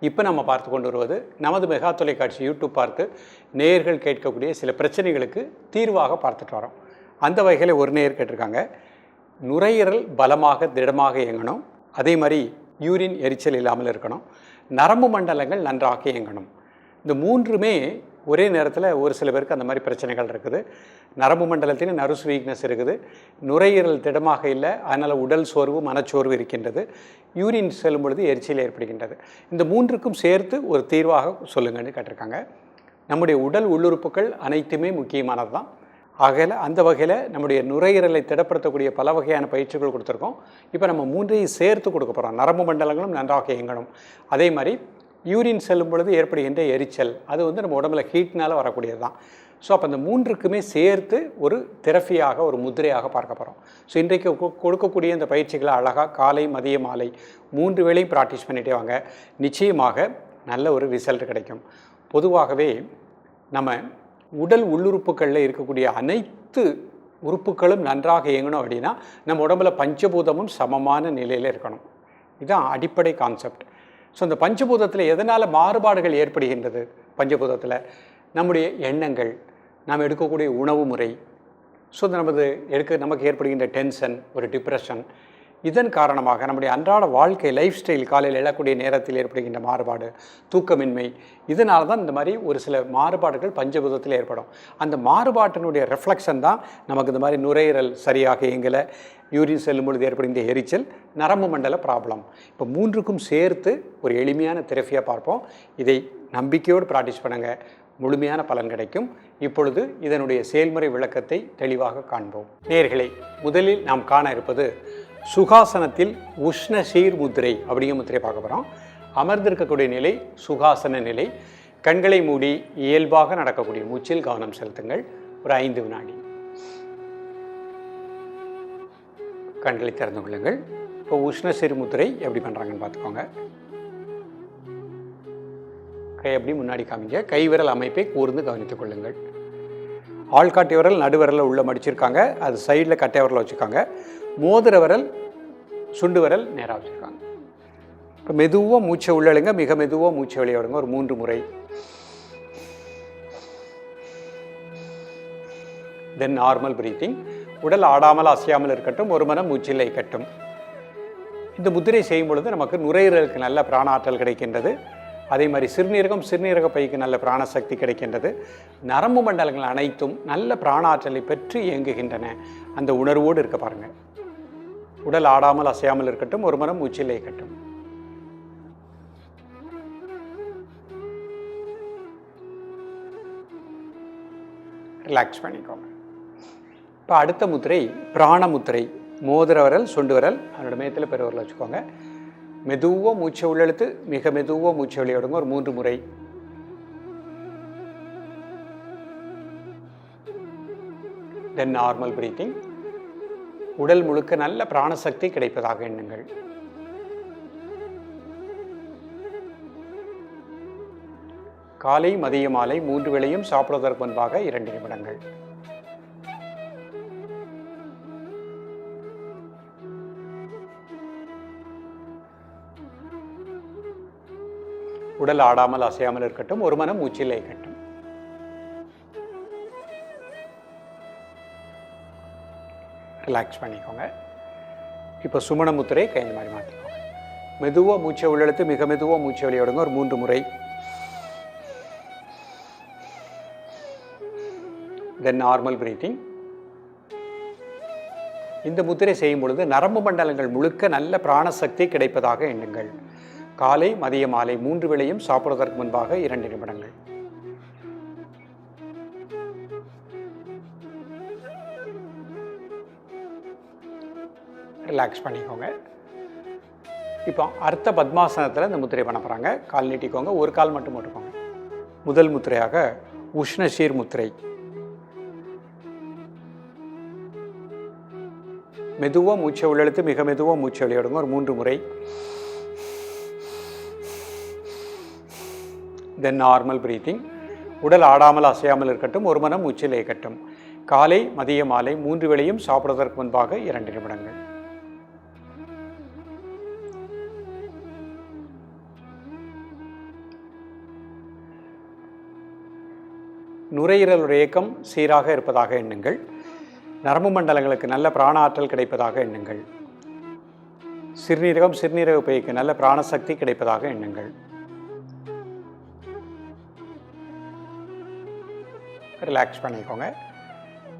இப்போ நம்ம பார்த்து கொண்டு வருவது நமது மெகா தொலைக்காட்சி யூடியூப் பார்த்து நேயர்கள் கேட்கக்கூடிய சில பிரச்சனைகளுக்கு தீர்வாக பார்த்துட்டு வரோம். அந்த வகையில் ஒரு நேயர் கேட்டிருக்காங்க. நுரையீரல் பலமாக திடமாக இயங்கணும். அதே மாதிரி யூரின் எரிச்சல் இல்லாமல் இருக்கணும். நரம்பு மண்டலங்கள் நன்றாக இயங்கணும். இந்த மூன்றுமே ஒரே நேரத்தில் ஒரு சில பேருக்கு அந்த மாதிரி பிரச்சனைகள் இருக்குது. நரம்பு மண்டலத்திலும் நர்வ்ஸ் வீக்னஸ் இருக்குது. நுரையீரல் திடமாக இல்லை. அதனால் உடல் சோர்வு மனச்சோர்வு இருக்கின்றது. யூரின் செல்லும் பொழுது எரிச்சல் ஏற்படுகின்றது. இந்த மூன்றுக்கும் சேர்த்து ஒரு தீர்வாக சொல்லுங்கன்னு கேட்டிருக்காங்க. நம்முடைய உடல் உள்ளுறுப்புகள் அனைத்துமே முக்கியமானது தான் ஆகையில் அந்த வகையில் நம்முடைய நுரையீரலை திடப்படுத்தக்கூடிய பல வகையான பயிற்சிகள் கொடுத்துருக்கோம். இப்போ நம்ம மூன்றையும் சேர்த்து கொடுக்க போகிறோம் நரம்பு மண்டலங்களும் நன்றாக இயங்கணும். அதே மாதிரி யூரின் செல்லும் பொழுது ஏற்படுகின்ற எரிச்சல். அது வந்து நம்ம உடம்புல ஹீட்னால் வரக்கூடியது தான் ஸோ அப்போ அந்த மூன்றுக்குமே சேர்த்து ஒரு தெரப்பியாக ஒரு முதிரையாக பார்க்க போகிறோம் ஸோ இன்றைக்கு கொ- கொடுக்கக்கூடிய இந்த பயிற்சிகளை அழகாக காலை மதிய மாலை மூன்று வேளையும் ப்ராக்டிஸ் பண்ணிட்டே வாங்க. நிச்சயமாக நல்ல ஒரு ரிசல்ட் கிடைக்கும். பொதுவாகவே நம்ம உடல் உள்ளுறுப்புகளில் இருக்கக்கூடிய அனைத்து உறுப்புகளும் நன்றாக இயங்கணும் அப்படின்னா நம்ம உடம்புல பஞ்சபூதமும் சமமான நிலையில் இருக்கணும். இதுதான் அடிப்படை கான்செப்ட் ஸோ இந்த பஞ்சபூதத்தில் எதனால் மாறுபாடுகள் ஏற்படுகின்றது? பஞ்சபூதத்தில். நம்முடைய எண்ணங்கள் நாம் எடுக்கக்கூடிய உணவு முறை. ஸோ இந்த நமது எடுக்க நமக்கு ஏற்படுகின்ற டென்ஷன் ஒரு டிப்ரெஷன் இதன் காரணமாக நம்முடைய அன்றாட வாழ்க்கை லைஃப் ஸ்டைல் காலையில் எழக்கூடிய நேரத்தில் ஏற்படுகின்ற மாறுபாடு தூக்கமின்மை இதனால தான் இந்த மாதிரி ஒரு சில மாறுபாடுகள் பஞ்சபூதத்தில் ஏற்படும். அந்த மாறுபாட்டினுடைய ரெஃப்ளெக்ஷன் தான் நமக்கு இந்த மாதிரி நுரையீரல் சரியாக இயங்கலை யூரின் செல்லும் பொழுது ஏற்படுகின்ற எரிச்சல் நரம்பு மண்டல ப்ராப்ளம் இப்போ மூன்றுக்கும் சேர்த்து ஒரு எளிமையான தெரப்பியாக பார்ப்போம். இதை நம்பிக்கையோடு ப்ராக்டிஸ் பண்ணுங்கள் முழுமையான பலன் கிடைக்கும். இப்பொழுது இதனுடைய செயல்முறை விளக்கத்தை தெளிவாக காண்போம். நேர்களை முதலில் நாம் காண இருப்பது சுகாசனத்தில் உஷ்ண சீர் முத்திரை அப்படிங்கிற முத்திரை பார்க்க போகிறோம் அமர்ந்திருக்கக்கூடிய நிலை சுகாசன நிலை. கண்களை மூடி இயல்பாக நடக்கக்கூடிய மூச்சில் கவனம் செலுத்துங்கள். ஒரு ஐந்து வினாடி. கண்களை திறந்து கொள்ளுங்கள். இப்போ உஷ்ண சீர் முத்திரை எப்படி பண்ணுறாங்கன்னு பார்த்துக்கோங்க. கை அப்படி முன்னாடி காமிங்க. கைவிரல் அமைப்பை கூர்ந்து கவனித்துக் கொள்ளுங்கள். ஆள்காட்டி விரல் நடுவிரலில் உள்ள மடிச்சிருக்காங்க. அது சைடில் கட்டை விரலை வச்சுருக்காங்க. மோதிர விரல் சுண்டு விரல் நேராக வச்சுருக்காங்க இப்போ மெதுவாக மூச்சை உள்ளழுங்க மிக மெதுவாக மூச்சை வெளியே விடுங்க ஒரு மூன்று முறை. தென் நார்மல் பிரீத்திங் உடல் ஆடாமல் அசையாமல் இருக்கட்டும் ஒரு மனம் மூச்சில்லை கட்டும். இந்த முத்திரை செய்யும் பொழுது நமக்கு நுரையீரலுக்கு நல்ல பிராணாற்றல் கிடைக்கின்றது. அதே மாதிரி சிறுநீரகம் சிறுநீரக பைக்கு நல்ல பிராணசக்தி கிடைக்கின்றது. நரம்பு மண்டலங்கள் அனைத்தும் நல்ல பிராணாற்றலை பெற்று இயங்குகின்றன. அந்த உணர்வோடு இருக்க பாருங்கள் உடல் ஆடாமல் அசையாமல் இருக்கட்டும் ஒரு மனம் மூச்சில் கட்டும் ரிலாக்ஸ் பண்ணிக்கோங்க. இப்போ அடுத்த முத்திரை பிராண முத்திரை மோதிர விரல் சுண்டு விரல் அதோட மேத்தில் பெருவரில் வச்சுக்கோங்க. மெதுவாக மூச்சை உள்ளெழுத்து மிக மெதுவாக மூச்சை வெளியிடுங்க. ஒரு மூன்று முறை. தென் நார்மல் பிரீத்திங் உடல் முழுக்க நல்ல பிராணசக்தி கிடைப்பதாக எண்ணுங்கள். காலை மதிய மாலை மூன்று வேளையும் சாப்பிடுவதற்கு முன்பாக இரண்டு நிமிடங்கள். உடல் ஆடாமல் அசையாமல் இருக்கட்டும் ஒரு மனம் மூச்சில் ரிலாக்ஸ் பண்ணிக்கோங்க. இப்போ சுமணமுத்திரை கை இந்த மாதிரி மாற்றிக்கோங்க மெதுவாக மூச்சை உள்ளெடுத்து மிக மெதுவாக மூச்சை வெளியே ஒரு மூன்று முறை. தென் நார்மல் பிரீத்திங் இந்த முத்திரை செய்யும் பொழுது நரம்பு மண்டலங்கள் முழுக்க நல்ல பிராணசக்தி கிடைப்பதாக எண்ணுங்கள். காலை மதிய மாலை மூன்று வேளையும் சாப்பிடுவதற்கு முன்பாக இரண்டு நிமிடங்கள். ரிலாக்ஸ் பண்ணிக்கோங்க. இப்போ அர்த்த பத்மாசனத்தில் இந்த முத்திரை பண்ண போகிறாங்க கால் நீட்டிக்கோங்க. ஒரு கால் மட்டும் போட்டுக்கோங்க. முதல் முத்திரையாக உஷ்ணசீர் முத்திரை. மெதுவாக மூச்சை உள்ளெழுத்து மிக மெதுவாக மூச்சை வெளியிடுங்க. ஒரு மூன்று முறை. தென் நார்மல் பிரீத்திங் உடல் ஆடாமல் அசையாமல் இருக்கட்டும். ஒரு மனம் மூச்சிலே இயக்கட்டும் காலை மதிய மாலை மூன்று வேளையும் சாப்பிடுவதற்கு முன்பாக இரண்டு நிமிடங்கள். நுரையீரலுடைய இயக்கம் சீராக இருப்பதாக எண்ணுங்கள். நரம்பு மண்டலங்களுக்கு நல்ல பிராண ஆற்றல் கிடைப்பதாக எண்ணுங்கள். சிறுநீரகம் சிறுநீரக பைக்கு நல்ல பிராணசக்தி கிடைப்பதாக எண்ணுங்கள். ரிலாக்ஸ் பண்ணிக்கோங்க.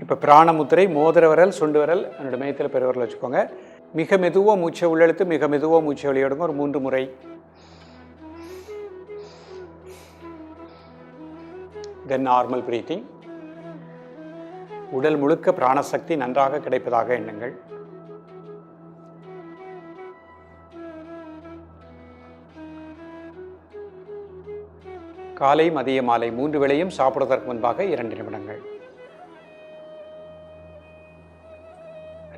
இப்போ பிராணமுத்திரை மோதிர விரல் சுண்டு விரல் என்னோட மையத்தில் பெருவரல் வச்சுக்கோங்க. மிக மெதுவாக மூச்சை உள்ளெழுத்து மிக மெதுவாக மூச்சை வெளியிடுங்க. ஒரு மூன்று முறை. தென் நார்மல் பிரீத்திங் உடல் முழுக்க பிராணசக்தி நன்றாக கிடைப்பதாக எண்ணுங்கள். காலை மதிய மாலை மூன்று வேளையும் சாப்பிடுவதற்கு முன்பாக இரண்டு நிமிடங்கள்.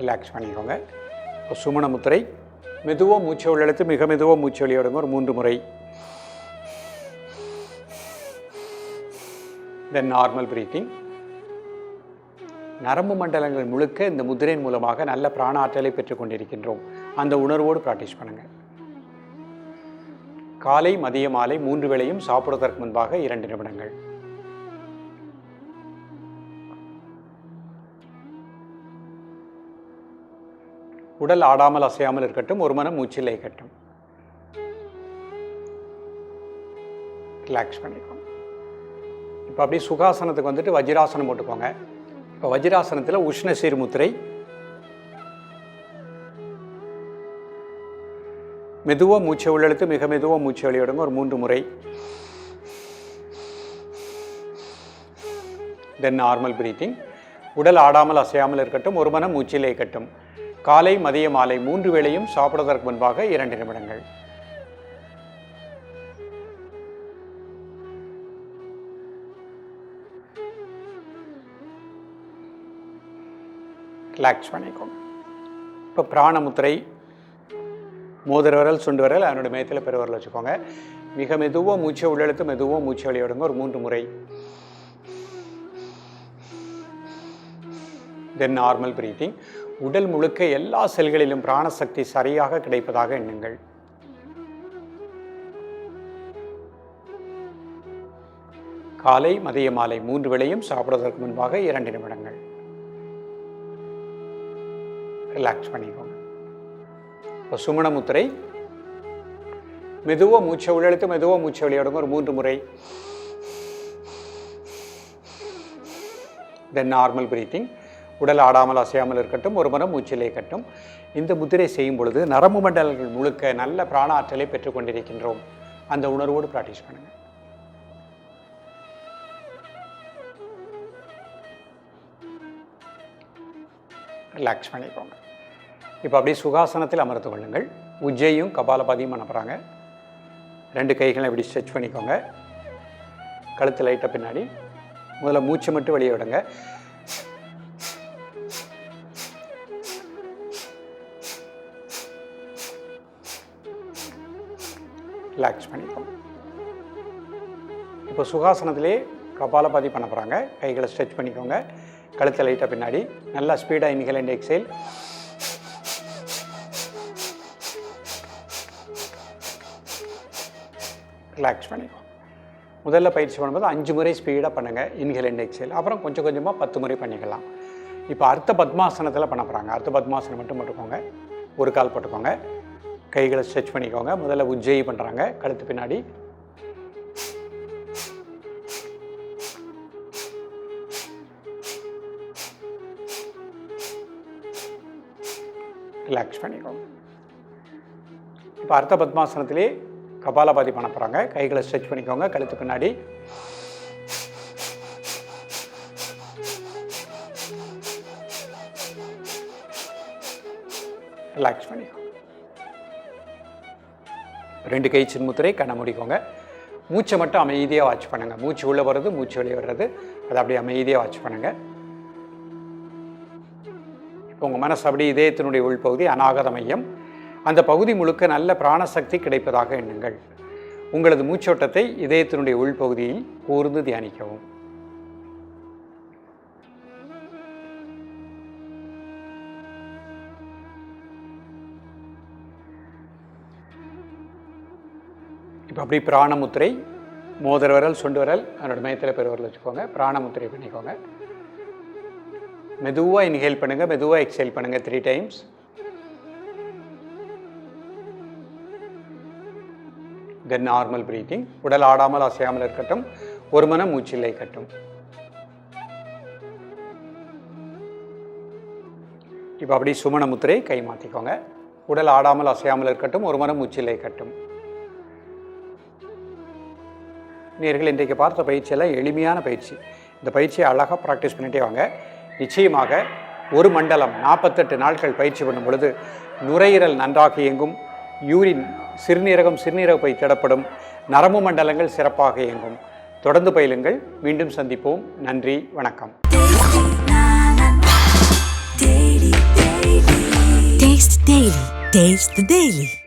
ரிலாக்ஸ் பண்ணிக்கோங்க. சுமண முத்திரை மெதுவாக மூச்சு உள்ளெழுத்து மிக மெதுவாக மூச்சு வெளியிடுங்க ஒரு மூன்று முறை தென் நார்மல் பிரீத்திங் நரம்பு மண்டலங்கள் முழுக்க இந்த முதிரையின் மூலமாக நல்ல பிராண ஆற்றலை பெற்றுக் கொண்டிருக்கின்றோம் அந்த உணர்வோடு ப்ராக்டிஸ் பண்ணுங்கள் காலை மதிய மாலை மூன்று வேளையும் சாப்பிடுவதற்கு முன்பாக இரண்டு நிமிடங்கள். உடல் ஆடாமல் அசையாமல் இருக்கட்டும் ஒரு மனம் மூச்சில் இயக்கட்டும். ரிலாக்ஸ் பண்ணிக்கோங்க. இப்போ அப்படியே சுகாசனத்துக்கு வந்துட்டு வஜ்ராசனம் போட்டுக்கோங்க. இப்போ வஜ்ராசனத்தில் உஷ்ண சீர்முத்திரை மெதுவாக மூச்சை உள்ளெழுத்து மிக மெதுவாக மூச்சை வெளியிடுங்க ஒரு மூன்று முறை. தென் நார்மல் பிரீத்திங் உடல் ஆடாமல் அசையாமல் இருக்கட்டும் ஒரு மனம் மூச்சிலே கட்டும் காலை மதிய மாலை மூன்று வேளையும் சாப்பிடுவதற்கு முன்பாக இரண்டு நிமிடங்கள். ரிலாக்ஸ் பண்ணிக்கோங்க. இப்போ பிராணமுத்திரை மோதிர விரல் சுண்டு விரல் அதனுடைய மேத்தில் பெருவரல் வச்சுக்கோங்க. மிக மெதுவாக மூச்சை உள்ளெழுத்து மெதுவாக மூச்சை வெளியிடுங்க. ஒரு மூன்று முறை. தென் நார்மல் பிரீத்திங் உடல் முழுக்க எல்லா செல்களிலும் பிராணசக்தி சரியாக கிடைப்பதாக எண்ணுங்கள். காலை மதிய மாலை மூன்று வேளையும் சாப்பிடுவதற்கு முன்பாக இரண்டு நிமிடங்கள். ரிலாக்ஸ் பண்ணிக்கோங்க. இப்போ சுமணமுத்திரை மெதுவாக மூச்சை உள்ளெழுத்து மெதுவாக மூச்சை வெளியிடுங்க. ஒரு மூன்று முறை. தென் நார்மல் பிரீத்திங் உடல் ஆடாமல் அசையாமல் இருக்கட்டும் ஒரு மரம் மூச்சிலே கட்டும் இந்த முத்திரை செய்யும் பொழுது நரம்பு மண்டலங்கள் முழுக்க நல்ல பிராண ஆற்றலை பெற்றுக்கொண்டிருக்கின்றோம் அந்த உணர்வோடு ப்ராக்டிஸ் பண்ணுங்கள் ரிலாக்ஸ் பண்ணிக்கோங்க. இப்போ அப்படியே சுகாசனத்தில் அமர்த்து கொள்ளுங்கள். உஜ்ஜையும் கபாலபாதியும் பண்ண போகிறாங்க ரெண்டு கைகளை இப்படி ஸ்ட்ரெச் பண்ணிக்கோங்க. கழுத்து லைட்டாக பின்னாடி. முதல்ல மூச்சை மட்டும் வெளியே விடுங்க. ரிலாக்ஸ் பண்ணிக்கோங்க. இப்போ சுகாசனத்திலே கபாலபாதி பண்ண போகிறாங்க கைகளை ஸ்ட்ரெச் பண்ணிக்கோங்க. கழுத்தை லைட்டாக பின்னாடி. நல்லா ஸ்பீடாக இன்ஹேல் அண்ட் எக்ஸைல் ரிலாக்ஸ் பண்ணிக்கோங்க முதல்ல பயிற்சி பண்ணும்போது அஞ்சு முறை ஸ்பீடாக பண்ணுங்கள் இன்ஹேல் அண்ட் அப்புறம் கொஞ்சம் கொஞ்சமாக பத்து முறை பண்ணிக்கலாம். இப்போ அர்த்த பத்மாசனத்தில் பண்ண போகிறாங்க அர்த்த பத்மாசனம் மட்டும் போட்டுக்கோங்க. ஒரு கால் போட்டுக்கோங்க. கைகளை ஸ்ட்ரெச் பண்ணிக்கோங்க. முதல்ல உஜ்ஜயி பண்ணுறாங்க கழுத்து பின்னாடி. ரிலாக்ஸ் பண்ணிக்கோங்க. இப்போ அர்த்த பத்மாசனத்திலே கபாலபாதி பண்ண போகிறாங்க கைகளை ஸ்ட்ரெச் பண்ணிக்கோங்க. கழுத்து பின்னாடி. ரிலாக்ஸ் பண்ணிக்கோங்க. ரெண்டு கை சின்முத்திரை கண்ணை மூடிக்கோங்க. மூச்சை மட்டும் அமைதியாக வாட்ச் பண்ணுங்கள் மூச்சு உள்ளே வர்றது மூச்சு வெளியே வர்றது. அதை அப்படியே அமைதியாக வாட்ச் பண்ணுங்கள் இப்போ உங்கள் மனசு அப்படி இதயத்தினுடைய உள்பகுதி அநாகத மையம். அந்த பகுதி முழுக்க நல்ல பிராணசக்தி கிடைப்பதாக எண்ணுங்கள். உங்களது மூச்சோட்டத்தை இதயத்தினுடைய உள்பகுதியில் கூர்ந்து தியானிக்கவும். இப்போ அப்படி பிராணமுத்திரை மோதிர விரல் சுண்டு விரல் அதனோட மையத்தில் பெருவரல் வச்சுக்கோங்க. பிராணமுத்திரை பண்ணிக்கோங்க. மெதுவாக இன்ஹேல் பண்ணுங்கள் மெதுவாக எக்ஸேல் பண்ணுங்கள் three times then normal breathing உடல் ஆடாமல் அசையாமல் இருக்கட்டும். ஒரு மன மூச்சில்லை கட்டும் இப்போ அப்படி சுமண முத்திரை கை மாற்றிக்கோங்க உடல் ஆடாமல் அசையாமல் இருக்கட்டும். ஒரு மனம் மூச்சில்லை கட்டும் நேர்கள் இன்றைக்கு பார்த்த பயிற்சியெல்லாம் எளிமையான பயிற்சி. இந்த பயிற்சியை அழகாக ப்ராக்டிஸ் பண்ணிட்டே வாங்க. நிச்சயமாக ஒரு மண்டலம் நாற்பத்தெட்டு நாட்கள் பயிற்சி பண்ணும் பொழுது நுரையீரல் நன்றாக இயங்கும். யூரின் சிறுநீரகம் சிறுநீரகப்பை திடப்படும் நரம்பு மண்டலங்கள் சிறப்பாக இயங்கும். தொடர்ந்து பயிலுங்கள். மீண்டும் சந்திப்போம். நன்றி. வணக்கம். Taste the Daily.